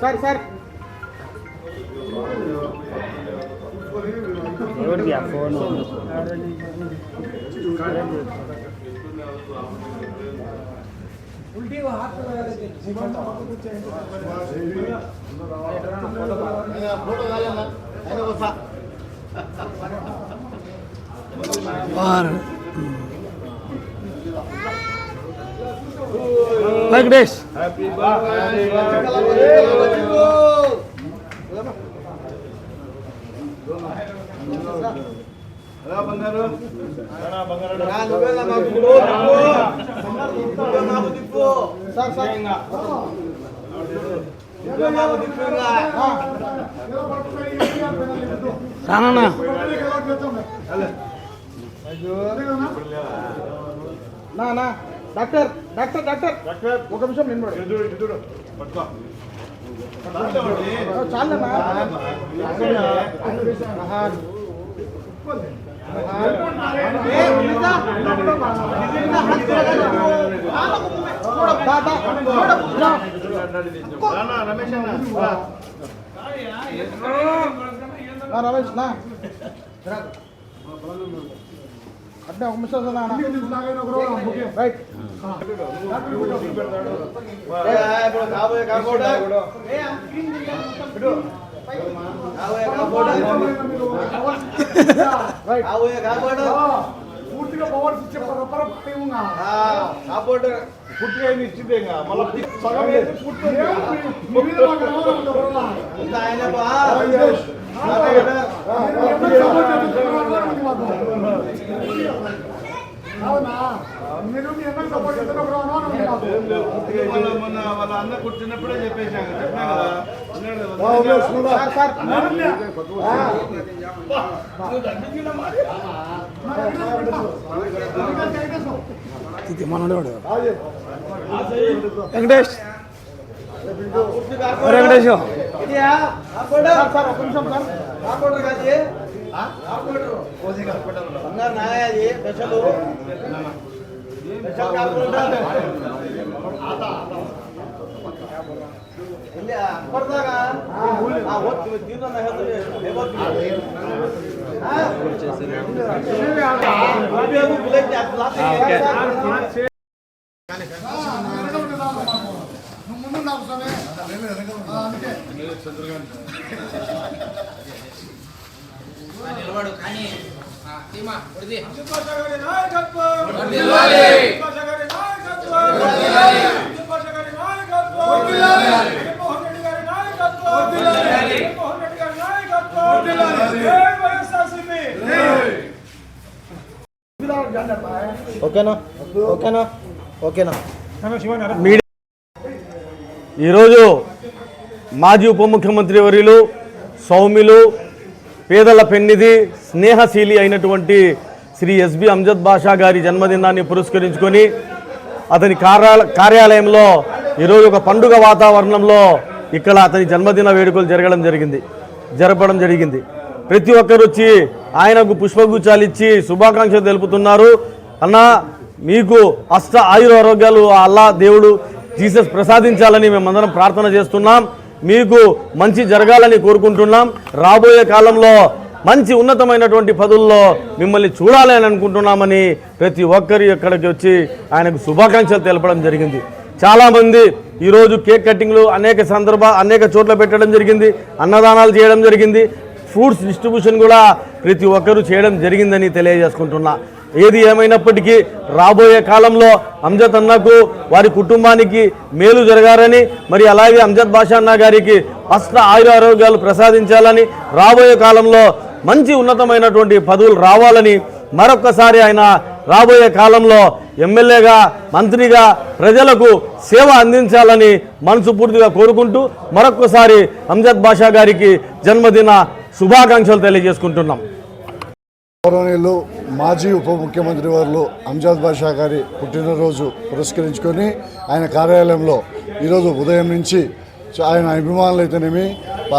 Sir sir Venkatesh sir sir రానన్నా నా నా doctor doctor doctor ఒక నిమిషం నిలబడు చాలన్నా రమేష్ నా అట్నే ఒక నిమిషం రైట్ రైట్ పూర్తిగా పవర్ ఇచ్చే పరపర పుట్టిగా ఇచ్చిందే మళ్ళీ సగం వేసి అన్నకు సపోర్ట్ చేస్తున్నప్పుడు వాళ్ళ మొన్న వాళ్ళ అన్న పుట్టినప్పుడే చెప్పేసాం చెప్పినా కదా? ఇది మనోడు వెంకటేష్. వెంకటేష్. సార్ సార్ ఒక నిమిషం ముందు నాకు సమయం అందుకే నిలబడు కానీ. ఓకేనా? ఓకేనా? ఓకేనా? ఈరోజు మాజీ ఉప ముఖ్యమంత్రి వర్యులు సౌమ్యులు పేదల పెన్నిధి స్నేహశీలి అయినటువంటి శ్రీ ఎస్బి అంజద్ బాషా గారి జన్మదినాన్ని పురస్కరించుకొని అతని కార్యాలయంలో ఈరోజు ఒక పండుగ వాతావరణంలో ఇక్కడ అతని జన్మదిన వేడుకలు జరగడం జరిగింది. జరపడం జరిగింది. ప్రతి ఒక్కరు వచ్చి ఆయనకు పుష్పగుచ్చాలు ఇచ్చి శుభాకాంక్షలు తెలుపుతున్నారు. అన్న మీకు అష్ట ఆయుర ఆరోగ్యాలు అల్లా దేవుడు జీసస్ ప్రసాదించాలని మేమందరం ప్రార్థన చేస్తున్నాం. మీకు మంచి జరగాలని కోరుకుంటున్నాం. రాబోయే కాలంలో మంచి ఉన్నతమైనటువంటి పదుల్లో మిమ్మల్ని చూడాలి అని అనుకుంటున్నామని ప్రతి ఒక్కరు ఇక్కడికి వచ్చి ఆయనకు శుభాకాంక్షలు తెలపడం జరిగింది. చాలామంది ఈరోజు కేక్ కటింగ్లు అనేక సందర్భ అనేక చోట్ల పెట్టడం జరిగింది. అన్నదానాలు చేయడం జరిగింది. ఫ్రూట్స్ డిస్ట్రిబ్యూషన్ కూడా ప్రతి ఒక్కరూ చేయడం జరిగిందని తెలియజేసుకుంటున్నా. ఏది ఏమైనప్పటికీ రాబోయే కాలంలో అంజద్ అన్నకు వారి కుటుంబానికి మేలు జరగాలని మరి అలాగే అంజద్ బాషా అన్న గారికి అష్ట ఆయుర ఆరోగ్యాలు ప్రసాదించాలని రాబోయే కాలంలో మంచి ఉన్నతమైనటువంటి పదవులు రావాలని మరొక్కసారి ఆయన రాబోయే కాలంలో ఎమ్మెల్యేగా మంత్రిగా ప్రజలకు సేవ అందించాలని మనసు పూర్తిగా కోరుకుంటూ మరొక్కసారి అంజద్ బాషా గారికి జన్మదిన శుభాకాంక్షలు తెలియజేసుకుంటున్నాం. గౌరవనీయులు మాజీ ఉప ముఖ్యమంత్రి వారు అంజాద్ బాషా గారి పుట్టినరోజు పురస్కరించుకొని ఆయన కార్యాలయంలో ఈరోజు ఉదయం నుంచి ఆయన అభిమానులు అయితేనేమి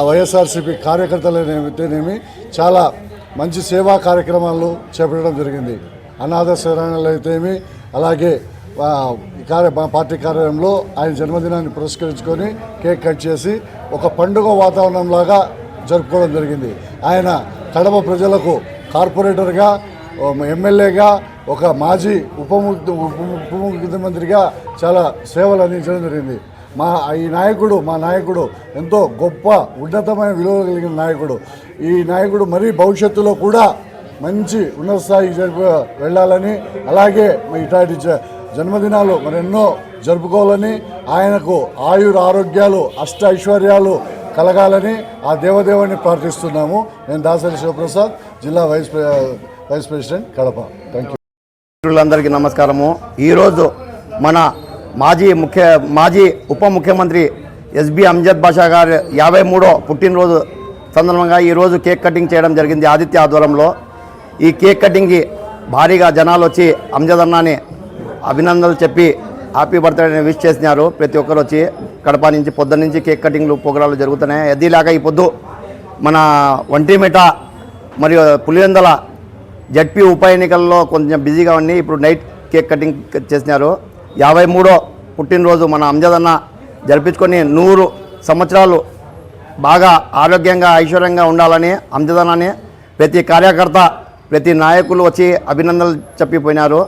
వైఎస్ఆర్సీపీ కార్యకర్తలు అయితేనేమి చాలా మంచి సేవా కార్యక్రమాలు చేపట్టడం జరిగింది. అనాథ శరణాలు అయితేమి అలాగే ఈ కార్య పార్టీ కార్యాలయంలో ఆయన జన్మదినాన్ని పురస్కరించుకొని కేక్ కట్ చేసి ఒక పండుగ వాతావరణంలాగా జరుపుకోవడం జరిగింది. ఆయన కడప ప్రజలకు కార్పొరేటర్గా ఎమ్మెల్యేగా ఒక మాజీ ఉప ముఖ్య- ఉప ఉప ముఖ్యమంత్రిగా చాలా సేవలు అందించడం జరిగింది. మా ఈ నాయకుడు మా నాయకుడు ఎంతో గొప్ప ఉన్నతమైన విలువ కలిగిన నాయకుడు. ఈ నాయకుడు మరీ భవిష్యత్తులో కూడా మంచి ఉన్నత స్థాయికి జరిపి వెళ్ళాలని అలాగే ఇట్లాంటి జ- జన్మదినాలు మరెన్నో జరుపుకోవాలని ఆయనకు ఆయుర ఆరోగ్యాలు అష్ట ఐశ్వర్యాలు కలగాలని ఆ దేవదేవుని ప్రార్థిస్తున్నాము. నేను దాసరి శివప్రసాద్ జిల్లా vice vice president Kadapa. Thank you మిత్రులందరికీ నమస్కారము. ఈరోజు మన మాజీ ముఖ్య మాజీ ఉప ముఖ్యమంత్రి ఎస్బి అంజద్ బాషా గారి యాభై మూడో పుట్టినరోజు సందర్భంగా ఈరోజు కేక్ కటింగ్ చేయడం జరిగింది ఆదిత్య ఆధ్వర్యంలో. ఈ కేక్ కటింగ్కి భారీగా జనాలు వచ్చి అంజద్ అన్నాని అభినందనలు చెప్పి హ్యాపీ బర్త్డే విష్ చేసినారు. ప్రతి ఒక్కరు వచ్చి కడప నుంచి పొద్దున్న నుంచి కేక్ కటింగ్లు ప్రోగ్రాలు జరుగుతున్నాయి. అదిలాగా ఈ పొద్దు మన ఒంటిమిట మరియు పులివెందల జడ్పీ ఉప ఎన్నికల్లో కొంచెం బిజీగా ఉండి ఇప్పుడు నైట్ కేక్ కటింగ్ చేసినారు. యాభై మూడో పుట్టినరోజు మన అంజదన్న జరిపించుకొని నూరు సంవత్సరాలు బాగా ఆరోగ్యంగా ఐశ్వర్యంగా ఉండాలని అంజదన్నని ప్రతి కార్యకర్త ప్రతి నాయకులు వచ్చి అభినందనలు చెప్పిపోయినారు.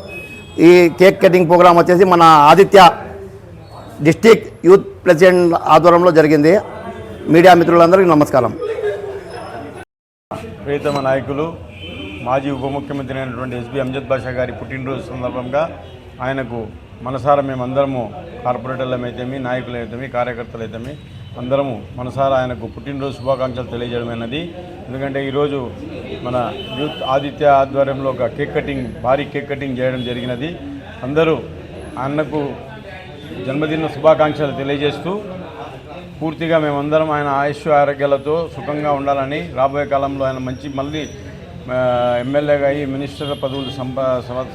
ఈ కేక్ కటింగ్ ప్రోగ్రాం వచ్చేసి మన ఆదిత్య డిస్టిక్ యూత్ ప్రెసిడెంట్ ఆధ్వర్యంలో జరిగింది. మీడియా మిత్రులందరికీ నమస్కారం. ప్రియతమ నాయకులు మాజీ ఉప ముఖ్యమంత్రి అయినటువంటి ఎస్బి అంజద్ బాషా గారి పుట్టినరోజు సందర్భంగా ఆయనకు మనసారా మేమందరము కార్పొరేటర్లమైతేమి నాయకులైతేమి కార్యకర్తలైతేమి అందరము మనసారా ఆయనకు పుట్టినరోజు శుభాకాంక్షలు తెలియజేయడమైనది ఎందుకంటే ఈరోజు మన యూత్ ఆదిత్య ఆధ్వర్యంలో ఒక కేక్ కటింగ్ భారీ కేక్ కటింగ్ చేయడం జరిగినది. అందరూ ఆయనకు జన్మదిన శుభాకాంక్షలు తెలియజేస్తూ పూర్తిగా మేమందరం ఆయన ఆయుష్ ఆరోగ్యాలతో సుఖంగా ఉండాలని రాబోయే కాలంలో ఆయన మంచి మళ్ళీ ఎమ్మెల్యేగా అయ్యి మినిస్టర్ పదవులు సంపా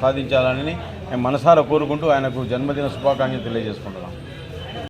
సాధించాలని మేము మనసారా కోరుకుంటూ ఆయనకు జన్మదిన శుభాకాంక్షలు తెలియజేసుకుంటున్నాం.